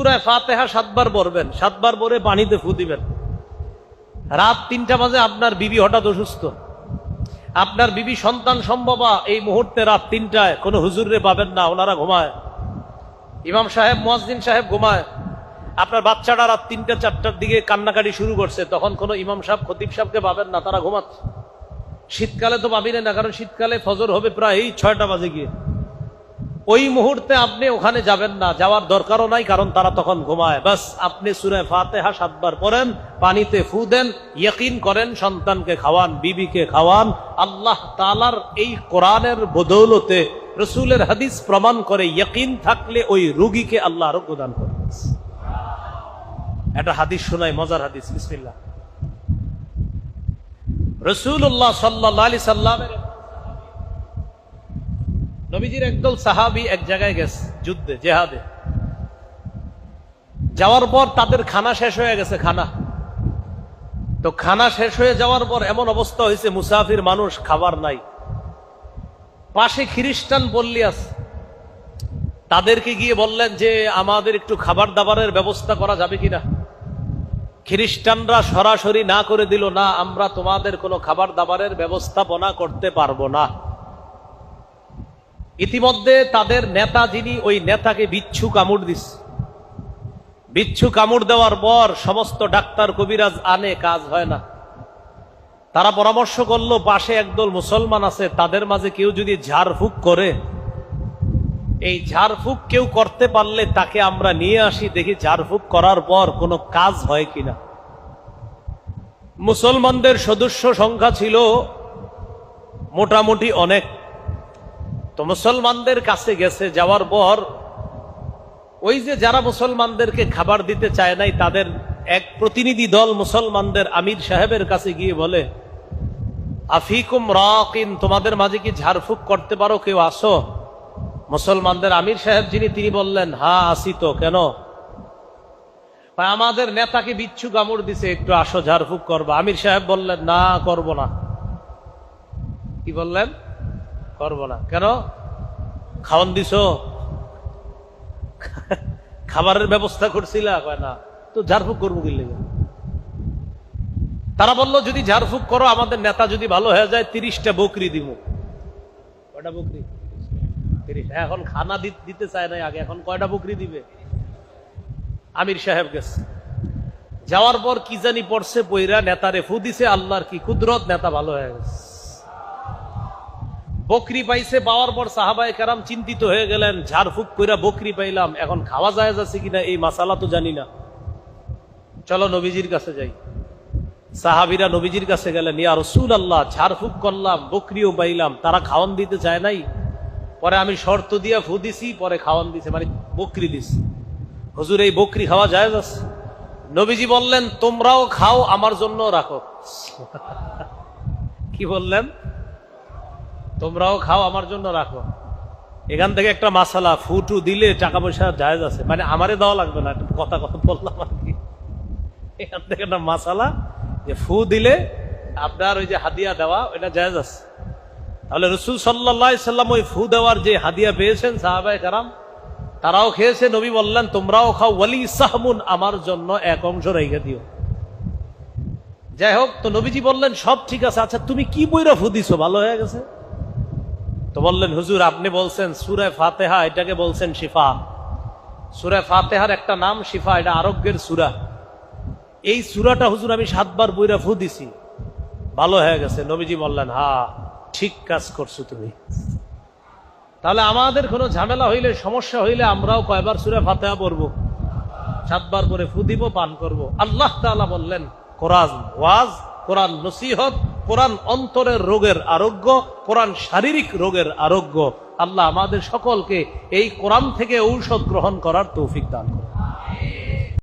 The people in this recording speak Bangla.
সুরায় ফাতেহা সাতবার পড়বেন, সাতবার পরে পানিতে ফু দিবেন। রাত তিনটা বাজে আপনার বিবি হঠাৎ অসুস্থ। আপনার বিবি সন্তান সম্ভবা, এই মুহূর্তে রাত তিনটায় কোনো হুজুরে পাবেন না, ওনারা ঘুমায়। ইমাম সাহেব, মোয়াজ্জিন সাহেব ঘুমায়। আপনার বাচ্চাটা রাত তিনটা, চারটার দিকে কান্নাকাটি শুরু করছে, তখন কোনো ইমাম সাহেব, খতিব সাহেবকে পাবেন না, তারা ঘুমাচ্ছে। শীতকালে তো পাবি না, কারণ শীতকালে ফজর হবে প্রায় এই ছয়টা বাজে গিয়ে। ওই মুহূর্তে আপনি ওখানে যাবেন না, যাওয়ার দরকারও নাই, কারণ তারা তখন ঘুমায়। বাস, আপনি সুরে ফাতেহা সাতবার পড়েন, পানিতে ফু দেন, ইয়কিন করেন, সন্তানকে খাওয়ান, বিবিকে খাওয়ান। আল্লাহ তালার এই কোরআনের বদৌলতে রসুলের হাদিস প্রমাণ করে, ইয়কিন থাকলে ওই রুগীকে আল্লাহ আরোগ্য দান করে। একটা হাদিস শোনায় মজার হাদিস, বিসমিল্লাহ। রসুল্লাহ সাল্লাহ আলি সাল্লামের নবীজির একদল সাহাবি এক জায়গায় গেছে, যুদ্ধে, জেহাদে। যাওয়ার পর তাদের খানা শেষ হয়ে গেছে, খানা। তো খানা শেষ হয়ে যাওয়ার পর এমন অবস্থা হয়েছে, মুসাফির মানুষ খাবার নাই। পাশে খ্রিস্টান আছে। তাদেরকে গিয়ে বললেন যে, আমাদের একটু খাবার দাবারের ব্যবস্থা করা যাবে কিনা? খ্রিস্টানরা সরাসরি না করে দিল, না, আমরা তোমাদের কোনো খাবার দাবারের ব্যবস্থাপনা করতে পারব না। ইতিমধ্যে তাদের নেতা যিনি, ওই নেতাকে বিচ্ছু কামড় দিস। বিচ্ছু কামড় দেওয়ার পর সমস্ত ডাক্তার কবিরাজ আনে, কাজ হয় না। তারা পরামর্শ করল, পাশে একদল মুসলমান আছে, তাদের মাঝে কেউ যদি ঝাড়ফুঁক করে, এই ঝাড়ফুঁক কেউ করতে পারলে তাকে আমরা নিয়ে আসি, দেখি ঝাড়ফুঁক করার পর কোনো কাজ হয় কিনা। মুসলমানদের সদস্য সংখ্যা ছিল মোটামুটি অনেক। তো মুসলমানদের কাছে গেছে, যাওয়ার পর ওই যে যারা মুসলমানদেরকে খাবার দিতে চায় নাই, তাদের এক প্রতিনিধি দল মুসলমানদের আমির সাহেবের কাছে গিয়ে বলে, আফিকুম রাকিন, তোমাদের মাঝে কি ঝাড়ফুঁক করতে পারো? কেউ আসো? মুসলমানদের আমির সাহেব যিনি, তিনি বললেন, হা, আসি তো, কেন? আমাদের নেতাকে বিচ্ছু কামড় দিছে, একটু আসো, ঝাড়ফুঁক করব। আমির সাহেব বললেন, না, করব না। কি বললেন? করব না। কেন? খাওয়ান দিছ? খাবারের ব্যবস্থা করছিলা? না। তো ঝাড়ফুঁক করব কি লেগে? তারা বলল, যদি ঝাড়ফুঁক করো, আমাদের নেতা যদি ভালো হয়ে যায়, তিরিশটা বকরি দিব কয়টা বকরি? তিরিশ। এখন খানা দিতে চায় না আগে, এখন কয়টা বকরি দিবে? আমির সাহেব গেছে। যাওয়ার পর কি জানি পড়ছে পইরা, নেতারে ফু দিছে, আল্লাহর কি কুদরত, নেতা ভালো হয়ে গেছে। বকরি পাইছে পাওয়ার পর সাহাবাই কারাম চিন্তিত হয়ে গেলেন, ঝাড়ফুক কইরা বকরি পাইলাম, এখন খাওয়া যায় যাচ্ছে কিনা এই মাসালা তো জানি না। চলো নবীজির কাছে যাই। সাহাবিরা নবীজির কাছে গেলেন, ইয়া রসুল আল্লাহ ঝাড়ফুক করলাম, বকরিও পাইলাম, তারা খাওয়ান দিতে চায় নাই? পরে আমি শর্ত দিয়া ফু দিছি, পরে খাওয়ান দিছে মানে বকরি দিছি। হুজুর, এই বকরি খাওয়া যায় যাচ্ছে নবীজি বললেন, তোমরাও খাও, আমার জন্য রাখো। কি বললেন? তোমরাও খাও, আমার জন্য রাখো। এখান থেকে একটা মাসালা, ফুটু দিলে টাকা পয়সা জায়েজ আছে। মানে আমারে দেওয়া লাগবে না, কথা কথা বললাম আর কি। এখান থেকে একটা মাসালা, যে ফু দিলে আপনার ওই যে হাদিয়া দেওয়া, ওইটা জায়জ আছে। তাহলে রসুল সাল্লাহ সাল্লাম ওই ফু দেওয়ার যে হাদিয়া পেয়েছেন সাহাবাই কারাম, তারাও খেয়েছে। নবী বললেন, তোমরাও খাও, ওয়ালি সাহমুন, আমার জন্য এক অংশ রেখে দিও। যাই হোক, তো নবীজি বললেন, সব ঠিক আছে। আচ্ছা তুমি কি বইরা ফু দিছো? ভালো হয়ে গেছে? তো বললেন, হুজুর, আপনি বলছেন সুরে ফাতেহা, এটাকে বলছেন শিফা। সুরে ফাতেহার একটা নাম শিফা, এটা আরোগ্যের সুরা। এই সুরাটা হুজুর আমি সাতবার বইরা ফু দিছি। ভালো হয়ে গেছে, নবীজি বললেন, হা, ঠিক কাজ করছ তুমি। তাহলে আমাদের কোনো ঝামেলা হইলে, সমস্যা হইলে আমরাও কয়বার সুরে ফাতেহা পড়ব? সাতবার করে ফু দিব, পান করব। আল্লাহ তাআলা বললেন, কোরআন, ওয়াজ, কোরআন নসিহত কোরআন অন্তরের রোগের আরোগ্য, কোরআন শারীরিক রোগের আরোগ্য। আল্লাহ আমাদের সকলকে এই কোরআন থেকে ঔষধ গ্রহণ করার তৌফিক দান করুন।